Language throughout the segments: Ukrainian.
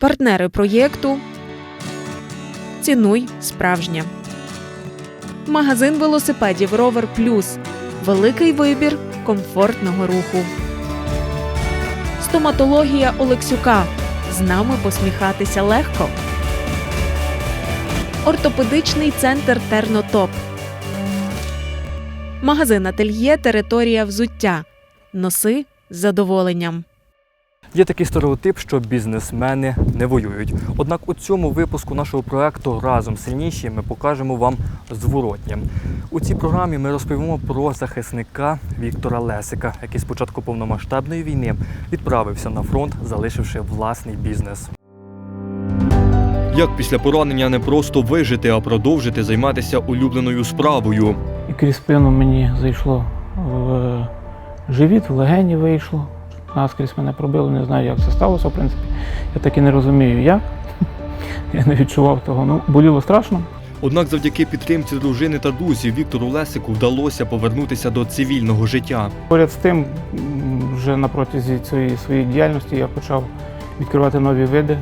Партнери проєкту Цінуй справжнє. Магазин велосипедів Ровер Плюс. Великий вибір комфортного руху. Стоматологія Олексюка. З нами посміхатися легко. Ортопедичний центр Тернотоп. Магазин Ательє Територія взуття. Носи з задоволенням. Є такий стереотип, що бізнесмени не воюють. Однак у цьому випуску нашого проекту разом сильніші ми покажемо вам зворотнє. У цій програмі ми розповімо про захисника Віктора Лесика, який з початку повномасштабної війни відправився на фронт, залишивши власний бізнес. Як після поранення не просто вижити, а продовжити займатися улюбленою справою. І крізь спину мені зайшло в живіт, в легені вийшло. Наскрізь мене пробило, не знаю, як це сталося, в принципі. Я так і не розумію, як. Я не відчував того. Ну, боліло страшно. Однак, завдяки підтримці дружини та друзів Віктору Лесику вдалося повернутися до цивільного життя. Поряд з тим, вже на протязі цієї своєї діяльності я почав відкривати нові види.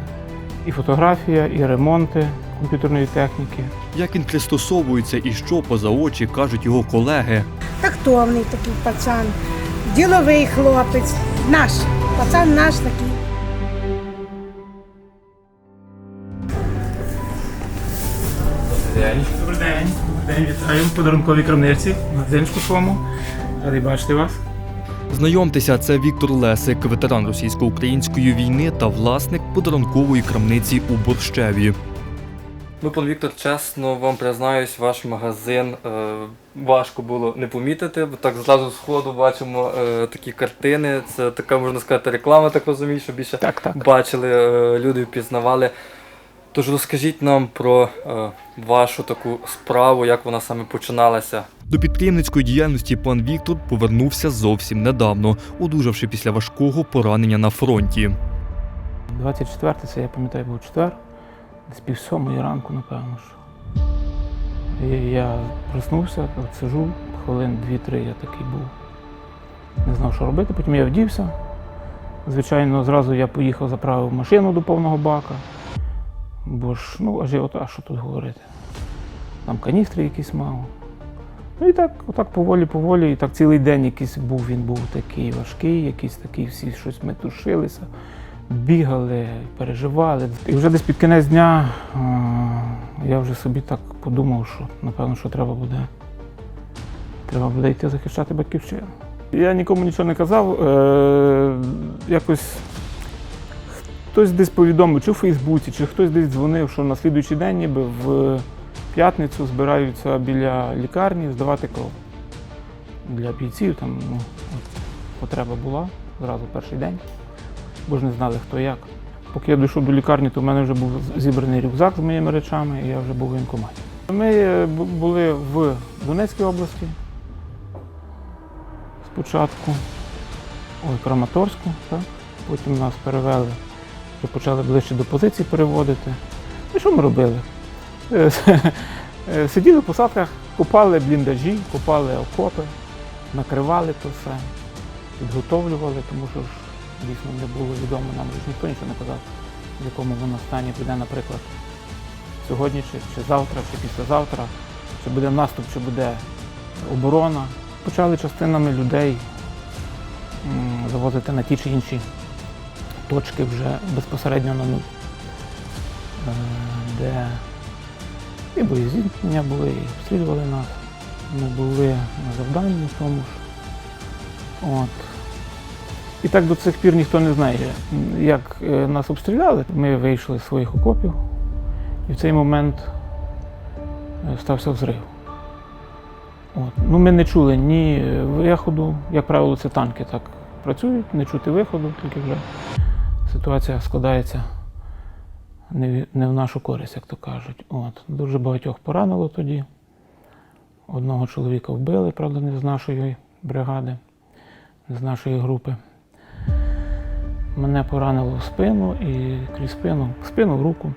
І фотографія, і ремонти комп'ютерної техніки. Як він пристосовується і що поза очі кажуть його колеги. тактовний такий пацан, діловий хлопець, наш, пацан наш такий. Добрий день. Добрий день, вітаю в подарунковій крамниці на дзенчку своєму. Радий бачити вас. Знайомтеся, це Віктор Лесик, ветеран російсько-української війни та власник подарункової крамниці у Борщеві. Ну, пан Віктор, чесно вам признаюсь, ваш магазин е, важко було не помітити, бо так зразу з ходу бачимо е, такі картини. Це така, можна сказати, реклама, так розумію, що більше Так, так. бачили, е, люди впізнавали. Тож розкажіть нам про е, вашу таку справу, як вона саме починалася. До підприємницької діяльності пан Віктор повернувся зовсім недавно, одужавши після важкого поранення на фронті. 24 це я пам'ятаю, був четвер, десь пів сьомої ранку, напевно. що. І я проснувся, от сижу, хвилин 2-3 я такий був. Не знав, що робити. Потім я вдівся. Звичайно, зразу я поїхав, заправив машину до повного бака. Бо ж, ну, аж я от, а що тут говорити? Там каністри якісь мав. Ну і так, отак поволі, поволі, і так цілий день якийсь був, він був такий важкий, якийсь такий, всі щось ми тушилися, бігали, переживали. І вже десь під кінець дня е, я вже собі так подумав, що напевно, що треба буде. Треба буде йти захищати батьківщину. Я нікому нічого не казав. Е, якось хтось десь повідомив, чи в Фейсбуці, чи хтось десь дзвонив, що на слідуючий день ніби в п'ятницю збираються біля лікарні здавати кров. Для бійців там ну, от, потреба була зразу перший день, бо ж не знали хто як. Поки я дійшов до лікарні, то в мене вже був зібраний рюкзак з моїми речами, і я вже був в воєнкоматі. Ми е, були в Донецькій області спочатку, ой, Краматорську, так? потім нас перевели, вже почали ближче до позицій переводити. І що ми робили? Е, е, Сиділи в посадках, копали бліндажі, копали окопи, накривали то все, підготовлювали, тому що дійсно не було відомо, нам ж ніхто нічого не казав, в якому воно стані піде, наприклад, сьогодні, чи, чи завтра, чи післязавтра, чи буде наступ, чи буде оборона. Почали частинами людей завозити на ті чи інші точки вже безпосередньо на нуль, Е, де і боєзіткнення були, і обстрілювали нас. Ми були на завданні тому ж. От. І так до цих пір ніхто не знає, як е, нас обстріляли. Ми вийшли з своїх окопів, і в цей момент е, стався взрив. От. Ну, ми не чули ні виходу, як правило, це танки так працюють, не чути виходу, тільки вже ситуація складається не в нашу користь, як то кажуть. От. Дуже багатьох поранило тоді. Одного чоловіка вбили, правда, не з нашої бригади, не з нашої групи. Мене поранило в спину і крізь спину, спину в руку.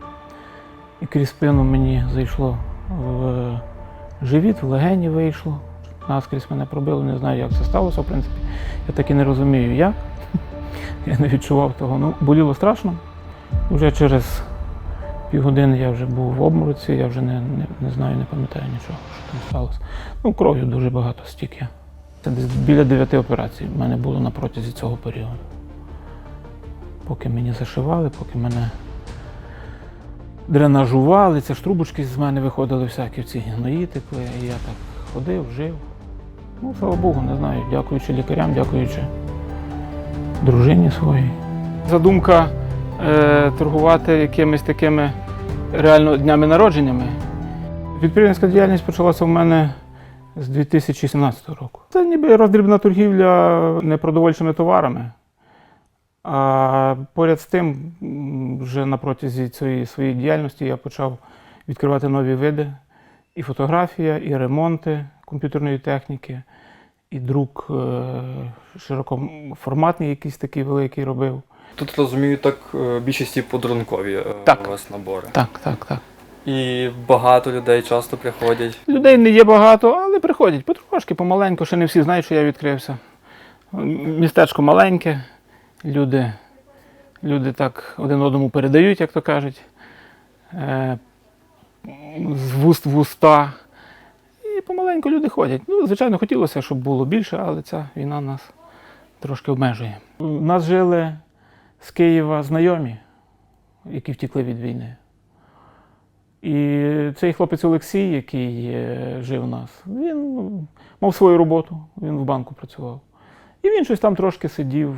І крізь спину мені зайшло в живіт, в легені вийшло. Наскрізь мене пробило, не знаю, як це сталося, в принципі. Я так і не розумію, як. Я не відчував того. Ну, боліло страшно. Вже через півгодини я вже був в обмороці, я вже не, не, не знаю, не пам'ятаю нічого, що там сталося. Ну, кров'ю дуже багато стік я. Це біля дев'яти операцій в мене було на протязі цього періоду. Поки мені зашивали, поки мене дренажували, це ж трубочки з мене виходили всякі ці гної текли, і я так ходив, жив. Ну, слава Богу, не знаю, дякуючи лікарям, дякуючи дружині своїй. Задумка е, торгувати якимись такими реально днями народженнями. Підприємницька діяльність почалася в мене з 2017 року. Це ніби роздрібна торгівля непродовольчими товарами. А поряд з тим, вже на протязі цієї своєї діяльності я почав відкривати нові види. І фотографія, і ремонти комп'ютерної техніки, і друк е, широкоформатний якийсь такий великий робив. Тут розумію, так е, більшості подарункові е, Так. у вас набори. Так, так, так. І багато людей часто приходять. Людей не є багато, але приходять потрошки, помаленьку, ще не всі знають, що я відкрився. Містечко маленьке, люди, люди так один одному передають, як то кажуть, е, з вуст в уста. І помаленьку люди ходять. Ну, звичайно, хотілося, щоб було більше, але ця війна нас трошки обмежує. У нас жили з Києва знайомі, які втекли від війни. І цей хлопець Олексій, який е, жив у нас, він ну, мав свою роботу, він в банку працював. І він щось там трошки сидів е,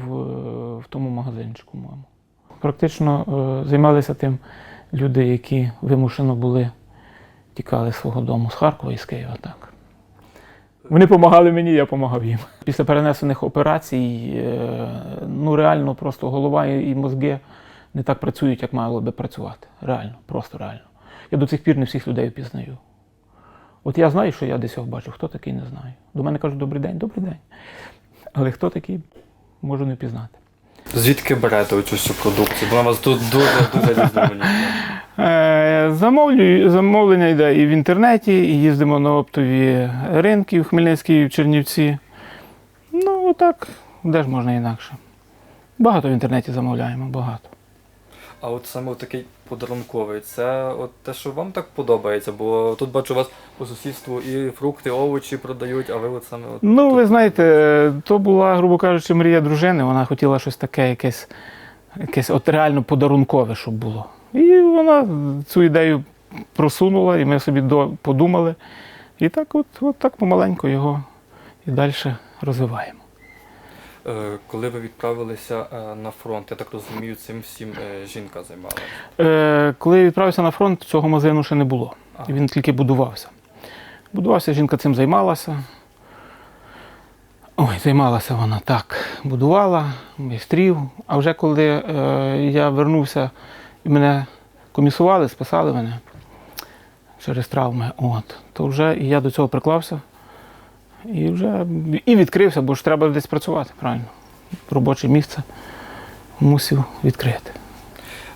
в тому магазинчику, моєму. Практично е, займалися тим люди, які вимушено були, тікали з свого дому з Харкова і з Києва. Так. Вони допомагали мені, я допомагав їм. Після перенесених операцій, е, ну реально просто голова і мозги не так працюють, як мали би працювати. Реально, просто реально. Я до цих пір не всіх людей впізнаю. От я знаю, що я десь його бачу, хто такий, не знаю. До мене кажуть, добрий день, добрий день. Але хто такий, можу не впізнати. Звідки берете оцю всю продукцію? Бо на вас тут дуже дуже різноманітно. Е, замовлення йде і в інтернеті, і їздимо на оптові ринки в Хмельницькій, і в Чернівці. Ну, отак, де ж можна інакше. Багато в інтернеті замовляємо, багато. А от саме такий подарунковий, це от те, що вам так подобається, бо тут бачу у вас по сусідству і фрукти, овочі продають, а ви от саме от Ну, тут- ви знаєте, то була, грубо кажучи, мрія дружини. Вона хотіла щось таке, якесь, якесь от реально подарункове, щоб було. І вона цю ідею просунула, і ми собі до, подумали. І так, от, от так помаленьку його і далі розвиваємо. Е, коли ви відправилися е, на фронт, я так розумію, цим всім е, жінка займалася. Коли я відправився на фронт, цього магазину ще не було. Ага. Він тільки будувався. Будувався, жінка цим займалася. Ой, займалася вона так. Будувала, майстрів. А вже коли е, я вернувся і мене комісували, списали мене через травми, от, то вже і я до цього приклався. І вже і відкрився, бо ж треба десь працювати, правильно. Робоче місце мусив відкрити.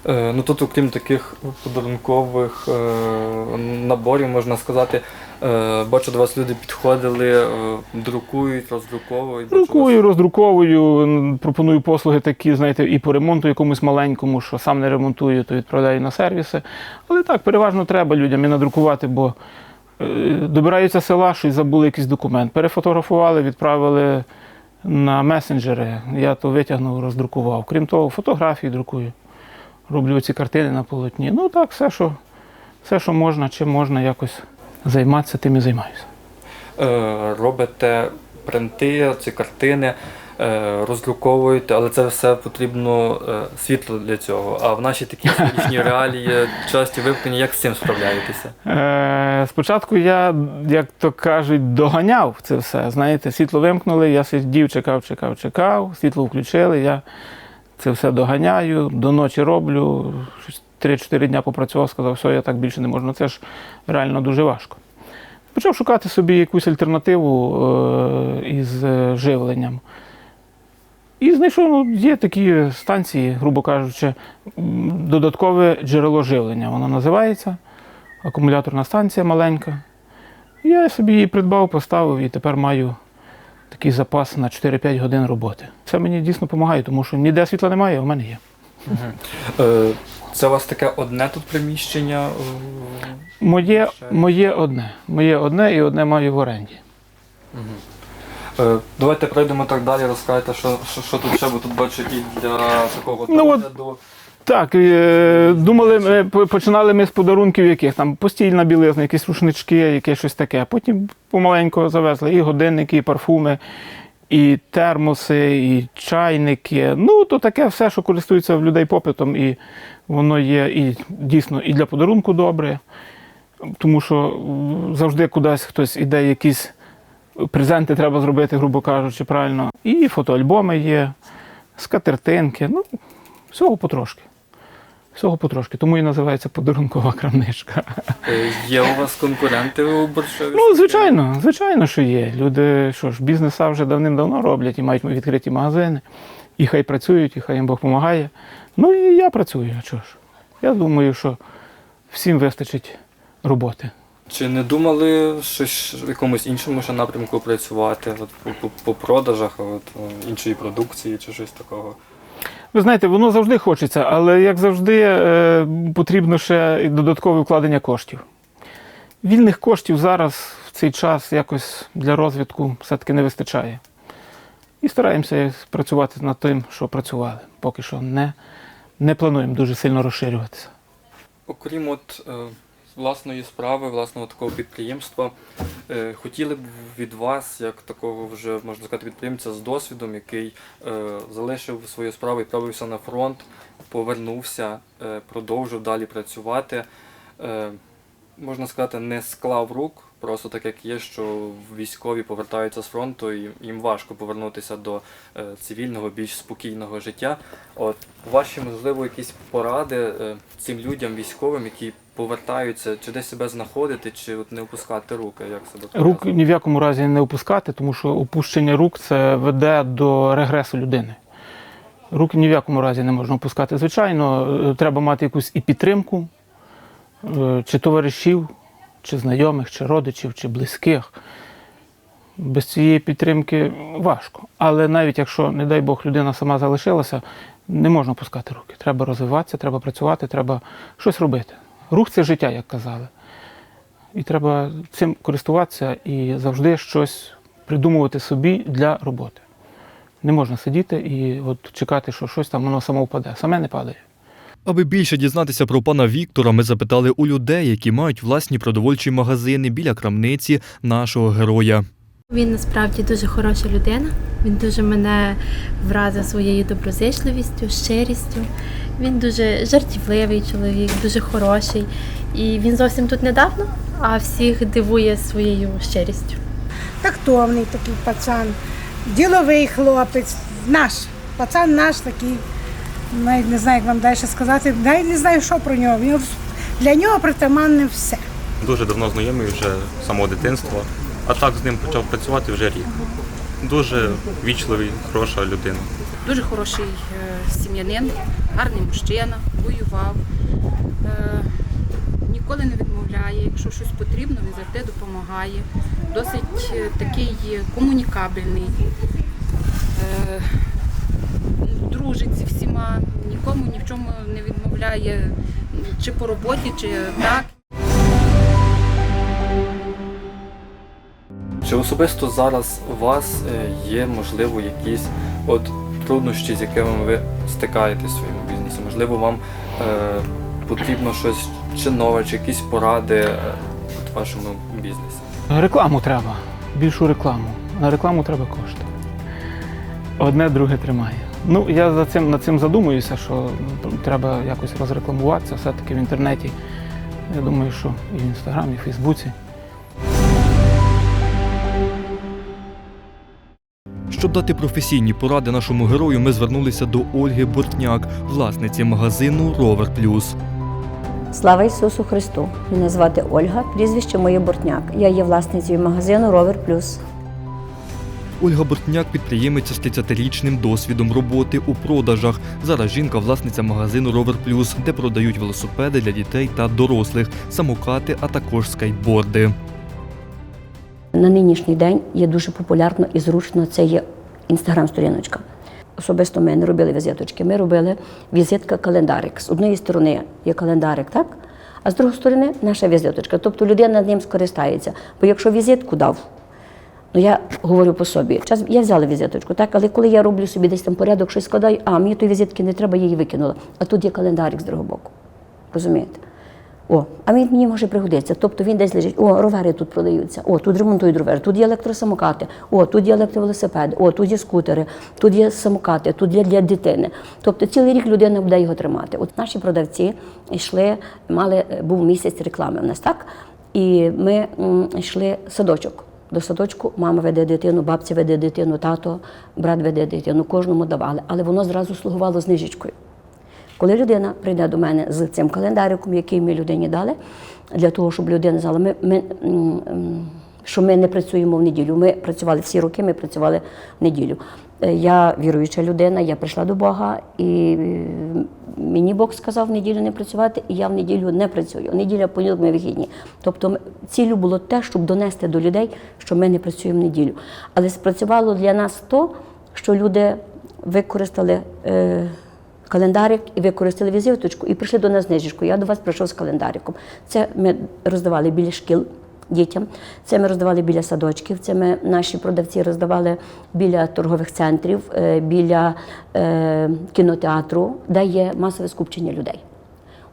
Е, ну тут, окрім таких подарункових е, наборів, можна сказати, е, бачу, до вас люди підходили, е, друкують, роздруковують. Друкую, роздруковую, пропоную послуги такі, знаєте, і по ремонту якомусь маленькому, що сам не ремонтую, то відправляю на сервіси. Але так, переважно треба людям і надрукувати, бо добираються села, щось забули якийсь документ. Перефотографували, відправили на месенджери. Я то витягнув, роздрукував. Крім того, фотографії друкую. Роблю ці картини на полотні. Ну так, все, що, все, що можна, чим можна якось займатися, тим і займаюся. е, робите принти, ці картини, е, роздруковуєте, але це все потрібно е, світло для цього. А в нашій такій сьогоднішній реалії часті вимкнення, як з цим справляєтеся? Е, спочатку я, як то кажуть, доганяв це все. Знаєте, світло вимкнули, я сидів, чекав, чекав, чекав, світло включили, я це все доганяю, до ночі роблю. щось 3-4 дня попрацював, сказав, все, я так більше не можу. Ну, Це ж реально дуже важко. Почав шукати собі якусь альтернативу із живленням. І знайшов, ну, є такі станції, грубо кажучи, додаткове джерело живлення. Воно називається акумуляторна станція маленька. Я собі її придбав, поставив і тепер маю такий запас на 4-5 годин роботи. Це мені дійсно допомагає, тому що ніде світла немає, а в мене є. Е, Це у вас таке одне тут приміщення? Моє, моє одне. Моє одне і одне маю в оренді. Е, Давайте пройдемо так далі, розкажете, що, що, що тут ще, бо тут бачу і для такого Ну, от-. Так, е, думали, ми, починали ми з подарунків яких там постільна білизна, якісь рушнички, якесь щось таке. Потім помаленьку завезли і годинники, і парфуми, і термоси, і чайники. Ну, то таке все, що користується в людей попитом, і воно є і дійсно і для подарунку добре, тому що завжди кудись хтось іде, якісь презенти треба зробити, грубо кажучи, правильно. І фотоальбоми є, скатертинки. Ну, всього потрошки. Всього потрошки. Тому і називається подарункова крамничка. Е, Є у вас конкуренти у борщеві? Ну, звичайно, звичайно, що є. Люди, що ж, бізнеса вже давним-давно роблять і мають відкриті магазини. І хай працюють, і хай їм Бог допомагає. Ну і я працюю, а чого ж. Я думаю, що всім вистачить роботи. Чи не думали щось в якомусь іншому ще напрямку працювати? От по, по, по продажах от, іншої продукції чи щось такого? Ви знаєте, воно завжди хочеться, але як завжди е, потрібно ще і додаткове вкладення коштів. Вільних коштів зараз в цей час якось для розвитку все-таки не вистачає. І стараємося працювати над тим, що працювали. Поки що не, не плануємо дуже сильно розширюватися. Окрім от е, власної справи, власного такого підприємства, е, хотіли б від вас, як такого вже можна сказати, підприємця з досвідом, який е, залишив свою справу і правився на фронт, повернувся, е, продовжив далі працювати. Можна сказати, не склав рук, просто так як є, що військові повертаються з фронту, і їм важко повернутися до цивільного, більш спокійного життя. От ваші, можливо, якісь поради цим людям, військовим, які повертаються, чи десь себе знаходити, чи от не опускати руки, як себе Рук ні в якому разі не опускати, тому що опущення рук це веде до регресу людини. Руки ні в якому разі не можна опускати. Звичайно, е, треба мати якусь і підтримку, е, чи товаришів, чи знайомих, чи родичів, чи близьких. Без цієї підтримки важко. Але навіть якщо, не дай Бог, людина сама залишилася, не можна опускати руки. Треба розвиватися, треба працювати, треба щось робити. Рух це життя, як казали. І треба цим користуватися і завжди щось придумувати собі для роботи. Не можна сидіти і от чекати, що щось там воно само впаде. Саме не падає. Аби більше дізнатися про пана Віктора, ми запитали у людей, які мають власні продовольчі магазини біля крамниці нашого героя. Він насправді дуже хороша людина. Він дуже мене вразив своєю доброзичливістю, щирістю. Він дуже жартівливий чоловік, дуже хороший. І він зовсім тут недавно, а всіх дивує своєю щирістю. Тактовний такий пацан, діловий хлопець, наш. Пацан наш такий, навіть не знаю, як вам далі сказати, навіть не знаю, що про нього. Він- Для нього притаманне все. Дуже давно знайомий вже з самого дитинства, а так з ним почав працювати вже рік. Дуже вічливий, хороша людина. Дуже хороший е, сім'янин, гарний мужчина, воював, е, ніколи не відмовляє. Якщо щось потрібно, він завжди допомагає. Досить е, такий комунікабельний, дружить зі всіма, нікому ні в чому не відмовляє, чи по роботі, чи так. Чи особисто зараз у вас є, можливо, якісь от труднощі, з якими ви стикаєтесь в своєму бізнесі? Можливо, вам е, потрібно щось чи нове, чи якісь поради е, в вашому бізнесі? Рекламу треба, більшу рекламу. На рекламу треба кошти. Одне друге тримає. Ну, я за цим, над цим задумуюся, що треба якось розрекламуватися все-таки в інтернеті. Я думаю, що і в інстаграмі, і в Фейсбуці. Щоб дати професійні поради нашому герою, ми звернулися до Ольги Бортняк, власниці магазину Ровер Плюс. Слава Ісусу Христу! Мене звати Ольга, прізвище моє Бортняк. Я є власницею магазину Ровер Плюс. Ольга Бортняк підприємиця з 30-річним досвідом роботи у продажах. Зараз жінка власниця магазину Ровер Плюс, де продають велосипеди для дітей та дорослих, самокати, а також скейтборди. На нинішній день є дуже популярно і зручно це є інстаграм-сторіночка. особисто ми не робили візиточки, ми робили візитка-календарик. З однієї сторони є календарик, так? А з другої сторони наша візиточка. Тобто людина ним скористається. Бо якщо візитку дав, Ну, я говорю по собі. Час я взяла візиточку, так, але коли я роблю собі десь там порядок, щось складаю, а мені тої візитки не треба, я її викинула. А тут є календарик з другого боку. Розумієте? О, а він мені може пригодитися. Тобто він десь лежить, о, ровери тут продаються, о, тут ремонтують ровери, тут є електросамокати, о, тут є електровелосипеди, о, тут є скутери, тут є самокати, тут є для дитини. Тобто цілий рік людина буде його тримати. От наші продавці йшли, мали, був місяць реклами в нас, так? І ми йшли садочок. До садочку мама веде дитину, бабця веде дитину, тато, брат веде дитину, кожному давали, але воно зразу слугувало знижечкою. Коли людина прийде до мене з цим календариком, який ми людині дали, для того, щоб людина знала, ми, ми, що ми не працюємо в неділю. Ми працювали всі роки, ми працювали в неділю. Е, Я віруюча людина, я прийшла до Бога, і е, мені Бог сказав в неділю не працювати, і я в неділю не працюю. Неділя, понеділок, ми вихідні. Тобто ціллю було те, щоб донести до людей, що ми не працюємо в неділю. Але спрацювало для нас то, що люди використали. Е, календарик і використали візиточку і прийшли до нас знижечку. Я до вас прийшов з календариком. Це ми роздавали біля шкіл дітям, це ми роздавали біля садочків, це ми наші продавці роздавали біля торгових центрів, е, біля е, кінотеатру, де є масове скупчення людей.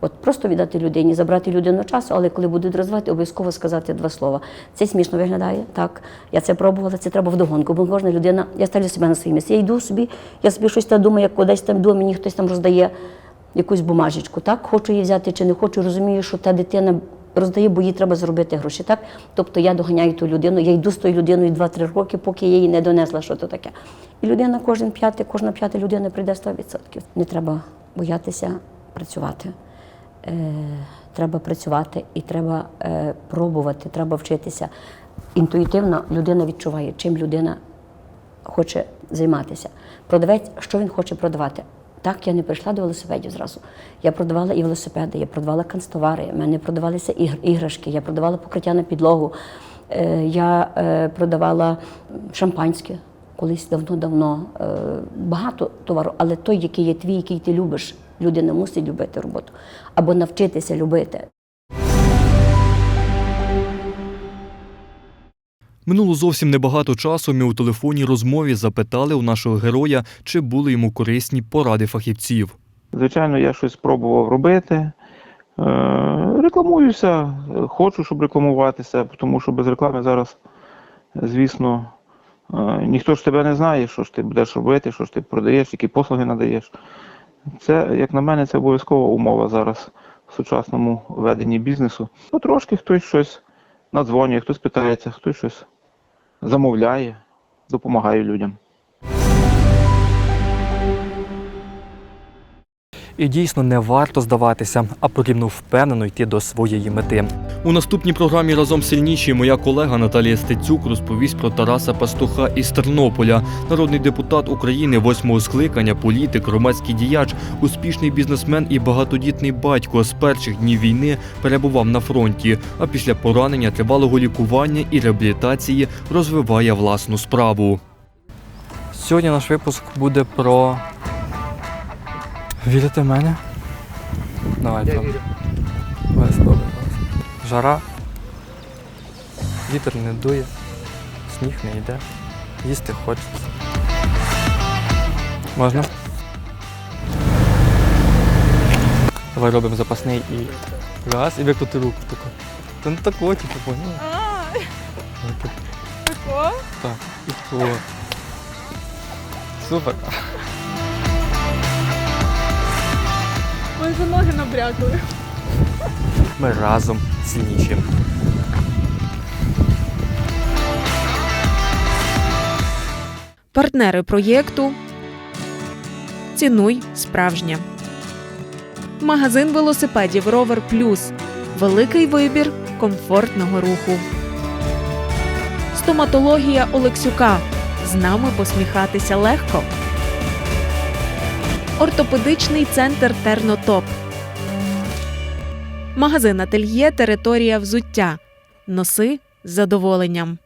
От просто віддати людині, забрати людину часу, але коли будуть розвивати, обов'язково сказати два слова. Це смішно виглядає, так. Я це пробувала, це треба вдогонку, бо кожна людина, я ставлю себе на своє місце. Я йду собі, я собі щось там думаю, як кудись там йду, мені хтось там роздає якусь бумажечку. Так, хочу її взяти чи не хочу, розумію, що та дитина роздає, бо їй треба заробити гроші. Так? Тобто я доганяю ту людину, я йду з тою людиною 2-3 роки, поки я їй не донесла, що то таке. І людина, кожен п'ятий, кожна п'ята людина прийде 100%. Не треба боятися працювати. Е, треба працювати і треба е, пробувати, треба вчитися. Інтуїтивно людина відчуває, чим людина хоче займатися. Продавець, що він хоче продавати. Так, я не прийшла до велосипедів зразу. Я продавала і велосипеди, я продавала канцтовари, в мене продавалися іграшки, я продавала покриття на підлогу, е, я продавала шампанське колись давно-давно. Багато товару, але той, який є твій, який ти любиш, людина мусить любити роботу або навчитися любити. Минуло зовсім небагато часу. Ми у телефонній розмові запитали у нашого героя, чи були йому корисні поради фахівців. Звичайно, я щось спробував робити. Е, Рекламуюся, хочу, щоб рекламуватися, тому що без реклами зараз, звісно, е, ніхто ж тебе не знає, що ж ти будеш робити, що ж ти продаєш, які послуги надаєш. Це, як на мене, це обов'язкова умова зараз в сучасному веденні бізнесу. Потрошки хтось щось надзвонює, хтось питається, хтось щось замовляє, допомагає людям. І дійсно не варто здаватися, а потрібно впевнено йти до своєї мети. У наступній програмі разом сильніші моя колега Наталія Стецюк розповість про Тараса Пастуха із Тернополя, народний депутат України восьмого скликання, політик, громадський діяч, успішний бізнесмен і багатодітний батько з перших днів війни перебував на фронті, а після поранення тривалого лікування і реабілітації розвиває власну справу. Сьогодні наш випуск буде про Вірите в мене? Давай, Я вірю. Ось, добре. Жара. Вітер не дує, сніг не йде. Їсти хочеться. Можна? Давай робимо запасний і раз, і викрути руку таку. Та не тако, типу, поняла? Тако? Так, і тако. Супер. За ноги набрякли. Ми разом сильніші. Партнери проєкту Цінуй справжнє. Магазин велосипедів Rover Plus. Великий вибір комфортного руху. Стоматологія Олексюка. З нами посміхатися легко. Ортопедичний центр Тернотоп. Магазин Ательє Територія взуття. Носи з задоволенням.